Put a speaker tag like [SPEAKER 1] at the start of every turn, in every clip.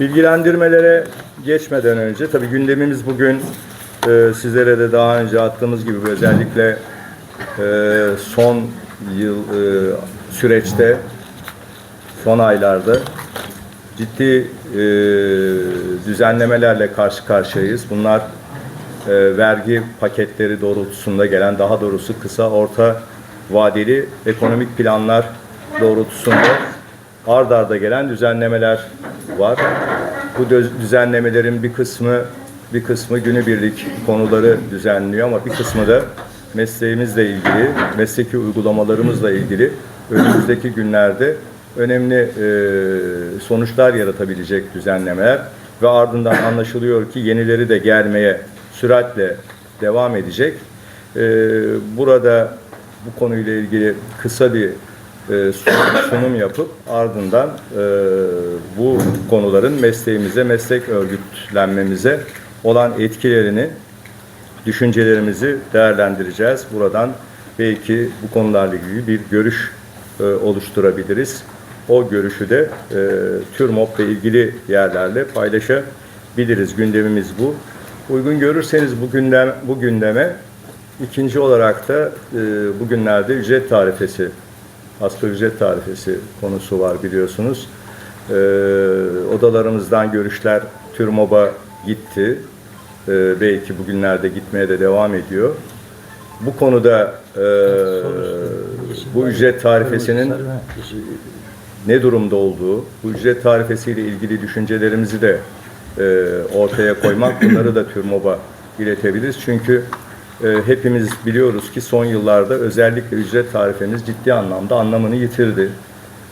[SPEAKER 1] Bilgilendirmelere geçmeden önce tabii gündemimiz bugün e, sizlere de daha önce attığımız gibi özellikle e, son yıl e, süreçte son aylarda ciddi e, düzenlemelerle karşı karşıyayız. Bunlar e, vergi paketleri doğrultusunda gelen daha doğrusu kısa orta vadeli ekonomik planlar doğrultusunda ard arda gelen düzenlemeler var. Bu düzenlemelerin bir kısmı bir kısmı günübirlik konuları düzenliyor ama bir kısmı da mesleğimizle ilgili, mesleki uygulamalarımızla ilgili önümüzdeki günlerde önemli e, sonuçlar yaratabilecek düzenlemeler ve ardından anlaşılıyor ki yenileri de gelmeye süratle devam edecek. E, burada bu konuyla ilgili kısa bir e, sun- sunum yapıp ardından e, bu konuların mesleğimize, meslek örgütlenmemize olan etkilerini, düşüncelerimizi değerlendireceğiz. Buradan belki bu konularla ilgili bir görüş e, oluşturabiliriz. O görüşü de e, TÜRMOP ile ilgili yerlerle paylaşabiliriz. Gündemimiz bu. Uygun görürseniz bu gündem bu gündeme ikinci olarak da e, bugünlerde ücret tarifesi, asgari ücret tarifesi konusu var biliyorsunuz. E, odalarımızdan görüşler TÜRMOB'a gitti. E, belki bugünlerde gitmeye de devam ediyor. Bu konuda e, bu ücret tarifesinin ne durumda olduğu, bu ücret tarifesiyle ilgili düşüncelerimizi de e, ortaya koymak, bunları da TÜRMOB'a iletebiliriz. Çünkü hepimiz biliyoruz ki son yıllarda özellikle ücret tarifemiz ciddi anlamda anlamını yitirdi.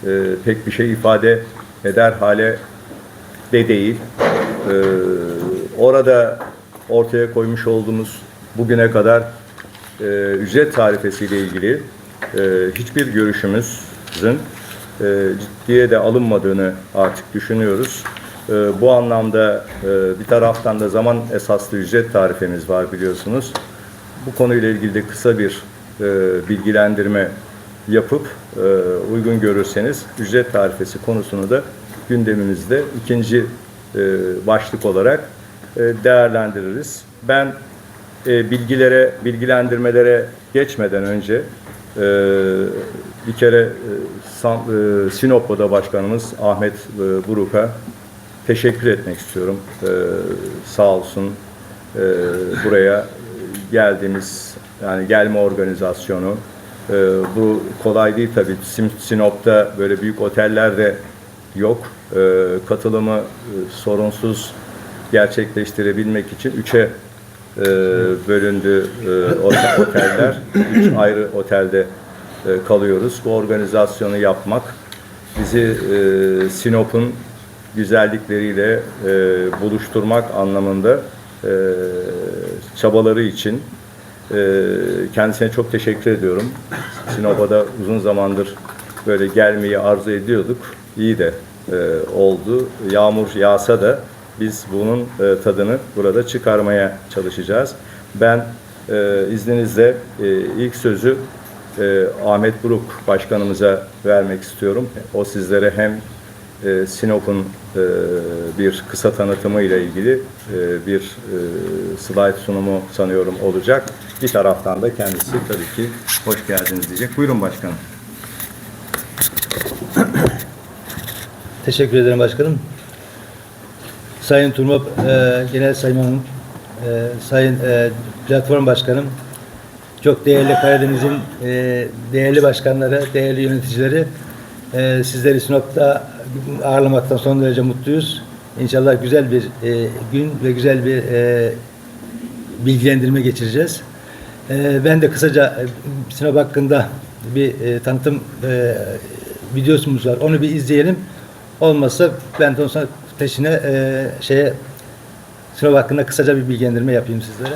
[SPEAKER 1] E, pek bir şey ifade eder hale de değil. E, orada ortaya koymuş olduğumuz bugüne kadar e, ücret tarifesiyle ilgili e, hiçbir görüşümüzün e, ciddiye de alınmadığını artık düşünüyoruz. Bu anlamda bir taraftan da zaman esaslı ücret tarifemiz var biliyorsunuz. Bu konuyla ilgili de kısa bir e, bilgilendirme yapıp e, uygun görürseniz ücret tarifesi konusunu da gündemimizde ikinci e, başlık olarak e, değerlendiririz. Ben e, bilgilere, bilgilendirmelere geçmeden önce e, bir kere e, Sam, e, Sinop Oda Başkanımız Ahmet e, Buruk'a teşekkür etmek istiyorum. E, sağ olsun e, buraya geldiğimiz yani gelme organizasyonu e, bu kolay değil tabii. Sinop'ta böyle büyük oteller de yok. E, katılımı e, sorunsuz gerçekleştirebilmek için üçe e, bölündü e, otel- oteller. Üç ayrı otelde e, kalıyoruz. Bu organizasyonu yapmak bizi e, Sinop'un güzellikleriyle e, buluşturmak anlamında e, çabaları için e, kendisine çok teşekkür ediyorum. Sinop'a da uzun zamandır böyle gelmeyi arzu ediyorduk. İyi de e, oldu. Yağmur yağsa da biz bunun e, tadını burada çıkarmaya çalışacağız. Ben e, izninizle e, ilk sözü e, Ahmet Buruk Başkanımıza vermek istiyorum. O sizlere hem e, Sinop'un e, bir kısa tanıtımı ile ilgili e, bir e, slide sunumu sanıyorum olacak. Bir taraftan da kendisi tabii ki hoş geldiniz diyecek. Buyurun başkanım.
[SPEAKER 2] Teşekkür ederim başkanım. Sayın Turmap e, Genel Saymanım, e, Sayın e, Platform Başkanım, çok değerli Karadeniz'in e, değerli başkanları, değerli yöneticileri, e, sizleri Sinop'ta ağırlamaktan son derece mutluyuz. İnşallah güzel bir e, gün ve güzel bir e, bilgilendirme geçireceğiz. E, ben de kısaca e, Sinop hakkında bir e, tanıtım e, videosumuz var. Onu bir izleyelim. Olmazsa ben de sonra peşine e, şeye Sinop hakkında kısaca bir bilgilendirme yapayım sizlere.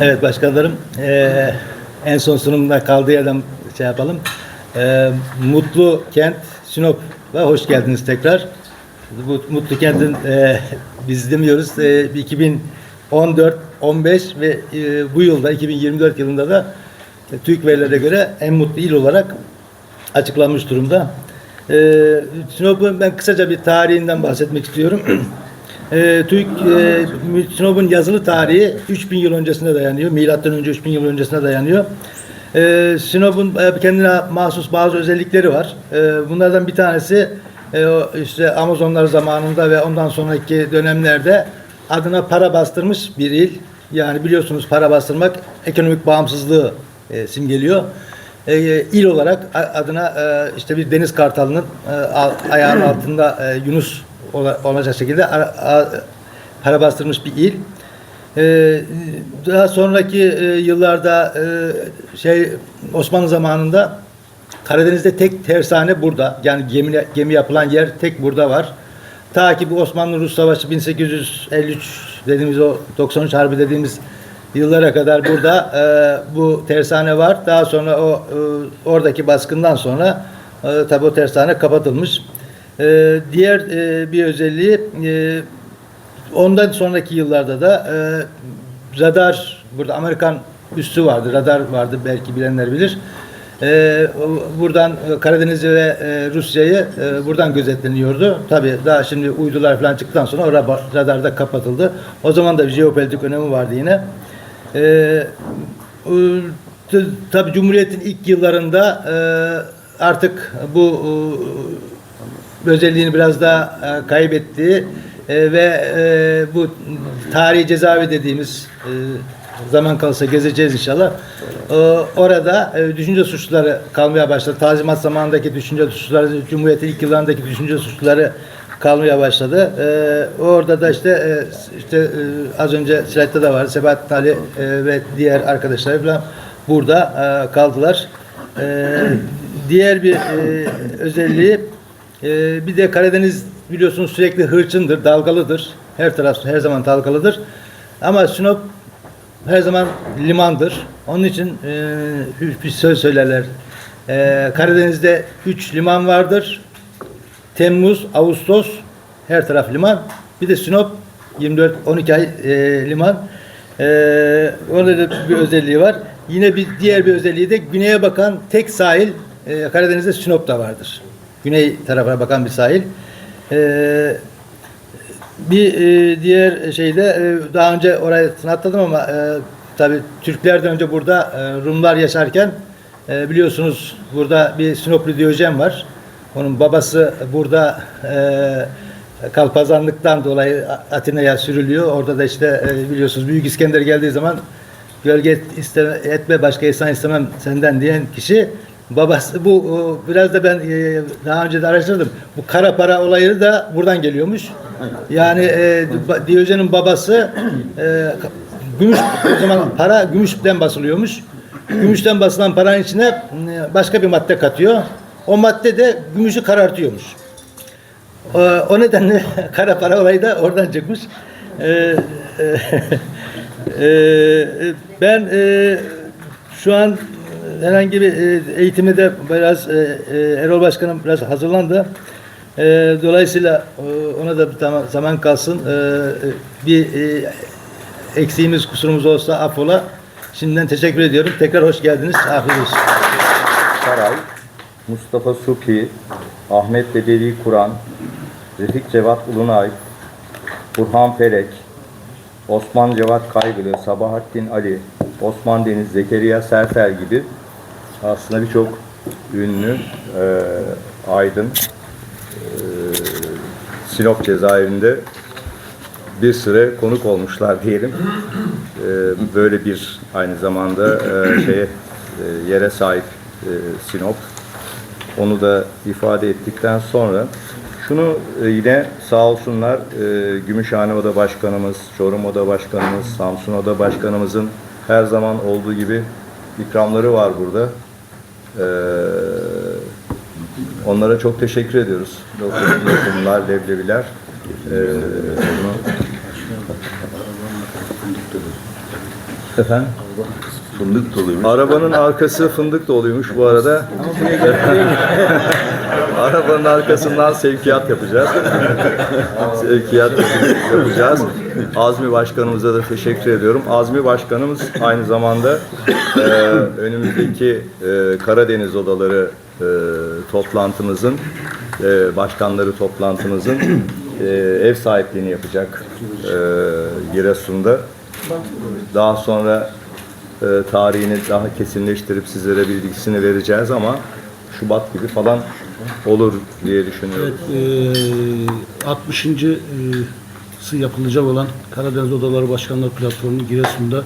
[SPEAKER 2] Evet başkanlarım e, en son sunumda kaldığı yerden şey yapalım. E, Mutlu Kent Sinop'a hoş geldiniz tekrar. Bu Mutlu Kent'in e, biz demiyoruz e, 2014, 15 ve e, bu yılda 2024 yılında da e, TÜİK verilere göre en mutlu il olarak açıklanmış durumda. Ee, Sinop'un ben kısaca bir tarihinden bahsetmek istiyorum. Ee, Türk e, Sinop'un yazılı tarihi 3000 yıl öncesine dayanıyor. Milattan önce 3000 yıl öncesine dayanıyor. Ee, Sinop'un e, kendine mahsus bazı özellikleri var. Ee, bunlardan bir tanesi e, işte Amazonlar zamanında ve ondan sonraki dönemlerde adına para bastırmış bir il. Yani biliyorsunuz para bastırmak ekonomik bağımsızlığı e, simgeliyor. E, il olarak adına e, işte bir deniz kartalının e, ayağının altında e, Yunus ola- olacak şekilde para bastırmış bir il. E, daha sonraki e, yıllarda e, şey Osmanlı zamanında Karadeniz'de tek tersane burada. Yani gemi, gemi yapılan yer tek burada var. Ta ki bu Osmanlı-Rus Savaşı 1853 dediğimiz o 93 Harbi dediğimiz yıllara kadar burada e, bu tersane var. Daha sonra o e, oradaki baskından sonra e, tabi o tersane kapatılmış. E, diğer e, bir özelliği e, Ondan sonraki yıllarda da e, radar, burada Amerikan üssü vardı, radar vardı belki bilenler bilir. E, buradan e, Karadeniz'i ve e, Rusya'yı e, buradan gözetleniyordu. Tabii daha şimdi uydular falan çıktıktan sonra o radar da kapatıldı. O zaman da bir jeopolitik önemi vardı yine. E, tabii Cumhuriyet'in ilk yıllarında e, artık bu e, özelliğini biraz daha e, kaybetti E, ve e, bu tarihi cezaevi dediğimiz e, zaman kalırsa gezeceğiz inşallah. E, orada e, düşünce suçluları kalmaya başladı. Tazimat zamanındaki düşünce suçluları, Cumhuriyet'in ilk yıllarındaki düşünce suçluları kalmaya başladı. E, orada da işte e, işte e, az önce slaytta da var. Sebahattin Ali e, ve diğer arkadaşlar falan burada e, kaldılar. E, diğer bir e, özelliği ee, bir de Karadeniz biliyorsunuz sürekli hırçındır, dalgalıdır. Her taraf her zaman dalgalıdır. Ama Sinop her zaman limandır. Onun için e, bir söz söylerler. E, Karadeniz'de 3 liman vardır. Temmuz, Ağustos her taraf liman. Bir de Sinop 24-12 ay e, liman. E, orada da bir özelliği var. Yine bir diğer bir özelliği de güneye bakan tek sahil e, Karadeniz'de Sinop'ta vardır. Güney tarafına bakan bir sahil. E, bir e, diğer şeyde e, daha önce orayı atladım ama e, tabi Türklerden önce burada e, Rumlar yaşarken biliyorsunuz burada bir Sinoplu Diyojen var. Onun babası burada e, kalpazanlıktan dolayı Atina'ya sürülüyor. Orada da işte biliyorsunuz Büyük İskender geldiği zaman gölge isteme, etme başka insan istemem senden diyen kişi babası bu biraz da ben e, daha önce de araştırdım. Bu kara para olayı da buradan geliyormuş. Yani e, Diyojen'in babası e, gümüş o zaman para gümüşten basılıyormuş. Gümüşten basılan paranın içine e, başka bir madde katıyor. O madde de gümüşü karartıyormuş. O, o nedenle kara para olayı da oradan çıkmış. Ee, e, e, ben e, şu an herhangi bir e, eğitimi de biraz e, e, Erol Başkanım biraz hazırlandı. Dolayısıyla ona da bir zaman kalsın. Bir e, eksiğimiz kusurumuz olsa affola. Şimdiden teşekkür ediyorum. Tekrar hoş geldiniz. Afiyet olsun.
[SPEAKER 1] Saray, Mustafa Supi, Ahmet Bedevi Kur'an, Refik Cevat Ulunay, Burhan Felek, Osman Cevat Kaygılı, Sabahattin Ali, Osman Deniz, Zekeriya Serfer gibi aslında birçok ünlü, e, aydın e, Sinop cezaevinde bir süre konuk olmuşlar diyelim. E, böyle bir aynı zamanda e, şeye e, yere sahip e, Sinop. Onu da ifade ettikten sonra şunu e, yine sağ olsunlar e, Gümüşhane Oda Başkanımız, Çorum Oda Başkanımız, Samsun Oda Başkanımızın her zaman olduğu gibi ikramları var burada. E, onlara çok teşekkür ediyoruz. Lokum- Lokumlar, leblebiler. E, bunu- Efendim?
[SPEAKER 3] Fındık doluymuş.
[SPEAKER 1] Arabanın arkası fındık doluymuş bu arada. Arabanın arkasından sevkiyat yapacağız. sevkiyat yapacağız. Azmi Başkanımıza da teşekkür ediyorum. Azmi Başkanımız aynı zamanda e, önümüzdeki e, Karadeniz Odaları e, toplantımızın, e, başkanları toplantımızın e, ev sahipliğini yapacak e, Giresun'da. Daha sonra e, tarihini daha kesinleştirip sizlere bilgisini vereceğiz ama Şubat gibi falan olur diye düşünüyorum.
[SPEAKER 4] Ee, 60. e, sı yapılacak olan Karadeniz Odaları Başkanları Platformu Giresun'da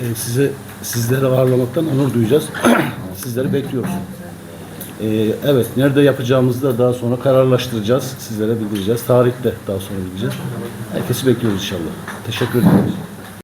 [SPEAKER 4] e, size sizleri ağırlamaktan onur duyacağız. Sizleri bekliyoruz. Ee, evet, nerede yapacağımızı da daha sonra kararlaştıracağız. Sizlere bildireceğiz. Tarihte daha sonra bildireceğiz. Herkesi bekliyoruz inşallah. Teşekkür ederiz.